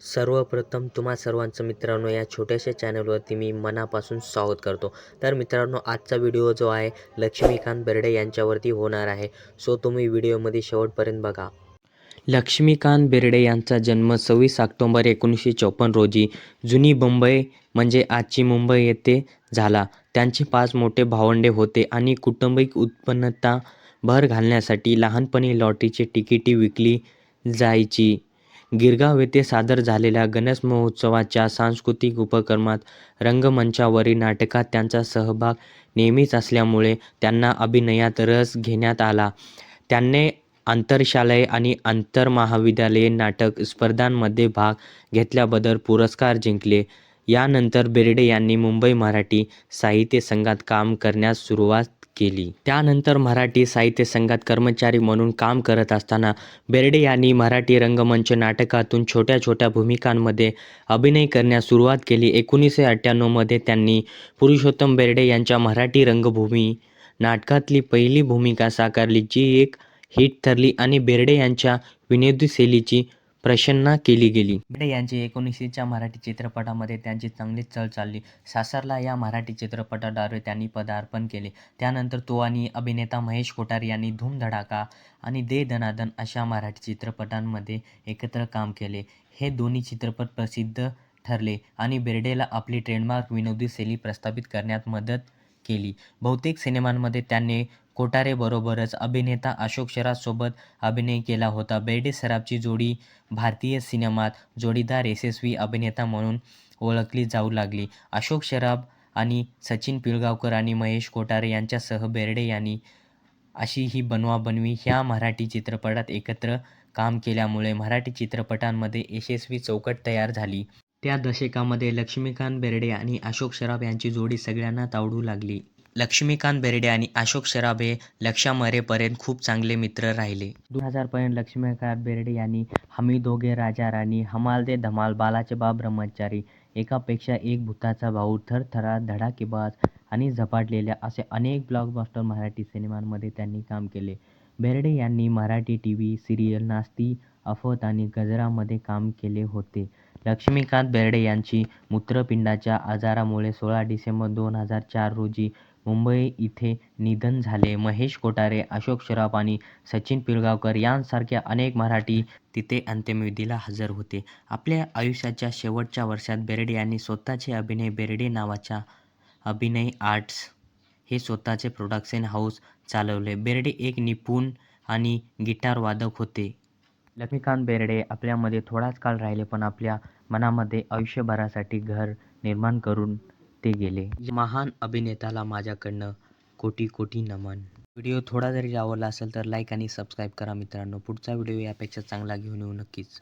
सर्वप्रथम तुम्हा सर्वांचं मित्रांनो या छोट्याशा चॅनलवरती मी मनापासून स्वागत करतो. तर मित्रांनो आजचा व्हिडिओ जो आहे लक्ष्मीकांत बेर्डे यांच्यावरती होणार आहे. सो तुम्ही व्हिडिओमध्ये शेवटपर्यंत बघा. लक्ष्मीकांत बेर्डे यांचा जन्म सव्वीस ऑक्टोंबर एकोणीसशे चौपन्न रोजी जुनी मुंबई म्हणजे आजची मुंबई येथे झाला. त्यांचे पाच मोठे भावंडे होते आणि कुटुंबिक उत्पन्नता भर घालण्यासाठी लहानपणी लॉटरीची तिकिटी विकली जायची. गिरगाव येथे सादर झालेल्या गणेश महोत्सवाच्या सांस्कृतिक उपक्रमात रंगमंचावरील नाटकात त्यांचा सहभाग नेहमीच असल्यामुळे त्यांना अभिनयात रस घेण्यात आला. त्यांनी आंतरशालेय आणि आंतरमहाविद्यालयीन नाटक स्पर्धांमध्ये भाग घेतल्याबद्दल पुरस्कार जिंकले. यानंतर बेर्डे यांनी मुंबई मराठी साहित्य संघात काम करण्यास सुरुवात केली. त्यानंतर मराठी साहित्य संघात कर्मचारी म्हणून काम करत असताना बेर्डे यांनी मराठी रंगमंच नाटकातून छोट्या छोट्या भूमिकांमध्ये अभिनय करण्यास सुरुवात केली. एकोणीसशे अठ्ठ्याण्णवमध्ये त्यांनी पुरुषोत्तम बेर्डे यांच्या मराठी रंगभूमी नाटकातली पहिली भूमिका साकारली जी एक हिट ठरली आणि बेर्डे यांच्या विनोदी शैलीची प्रसन्ना केली गेली. भिडे यांचे एकोणीसशेच्या मराठी चित्रपटामध्ये त्यांची चांगलीच चळ चालली. सासरला या मराठी चित्रपटाद्वारे त्यांनी पदार्पण केले. त्यानंतर तो आणि अभिनेता महेश कोठार यांनी धूम धडाका आणि दे दनादन अशा मराठी चित्रपटांमध्ये एकत्र काम केले. हे दोन्ही चित्रपट प्रसिद्ध ठरले आणि बेर्डेला आपली ट्रेडमार्क विनोदी शैली प्रस्थापित करण्यात मदत केली. बहुतेक सिनेमांमध्ये त्यांनी कोठारेबरोबरच अभिनेता अशोक सराफसोबत अभिनय केला होता. बेर्डे सराफची जोडी भारतीय सिनेमात जोडीदार यशस्वी अभिनेता म्हणून ओळखली जाऊ लागली. अशोक सराफ आणि सचिन पिळगावकर आणि महेश कोठारे यांच्यासह बेर्डे यांनी अशी ही बनवाबनवी ह्या मराठी चित्रपटात एकत्र काम केल्यामुळे मराठी चित्रपटांमध्ये यशस्वी चौकट तयार झाली. त्या दशकामध्ये लक्ष्मीकांत बेर्डे आणि अशोक सराफ यांची जोडी सगळ्यांना तावडू लागली. लक्ष्मीकांत बेर्डे आणि अशोक सराफ हे लक्षा मरेपर्यंत खूप चांगले मित्र राहिले. दोन हजारपर्यंत लक्ष्मीकांत बेर्डे यांनी हमी दोघे राजा राणी हमाल दे धमाल बालाचे बाप ब्रह्मचारी एकापेक्षा एक भूताचा भाऊ थरथरार धडाकेबाज आणि झपाटलेल्या असे अनेक ब्लॉकबस्टर मराठी सिनेमांमध्ये त्यांनी काम केले. बेर्डे यांनी मराठी टी व्ही सिरियल नास्ती अफत आणि गजरामध्ये काम केले होते. लक्ष्मीकांत बेर्डे यांची मूत्रपिंडाच्या आजारामुळे सोळा डिसेंबर दोन हजार चार रोजी मुंबई इथे निधन झाले. महेश कोठारे अशोक सराफ आणि सचिन पिळगावकर यांसारख्या अनेक मराठी तिथे अंत्यविधीला हजर होते. आपल्या आयुष्याच्या शेवटच्या वर्षात बेर्डे यांनी स्वतःचे अभिनय बेर्डे नावाच्या अभिनय आर्ट्स हे स्वतःचे प्रोडक्शन हाऊस चालवले. बेर्डे एक निपुण आणि गिटार वादक होते. लक्ष्मीकांत बेर्डे आपल्यामध्ये थोडाच काळ राहिले पण आपल्या मनामध्ये आयुष्यभरासाठी घर निर्माण करून ते गेले. महान अभिनेत्याला माझ्याकडनं कोटी कोटी नमन. व्हिडिओ थोडा जरी आवडला असेल तर लाईक आणि सबस्क्राईब करा मित्रांनो. पुढचा व्हिडिओ यापेक्षा चांगला घेऊन येऊ नक्कीच.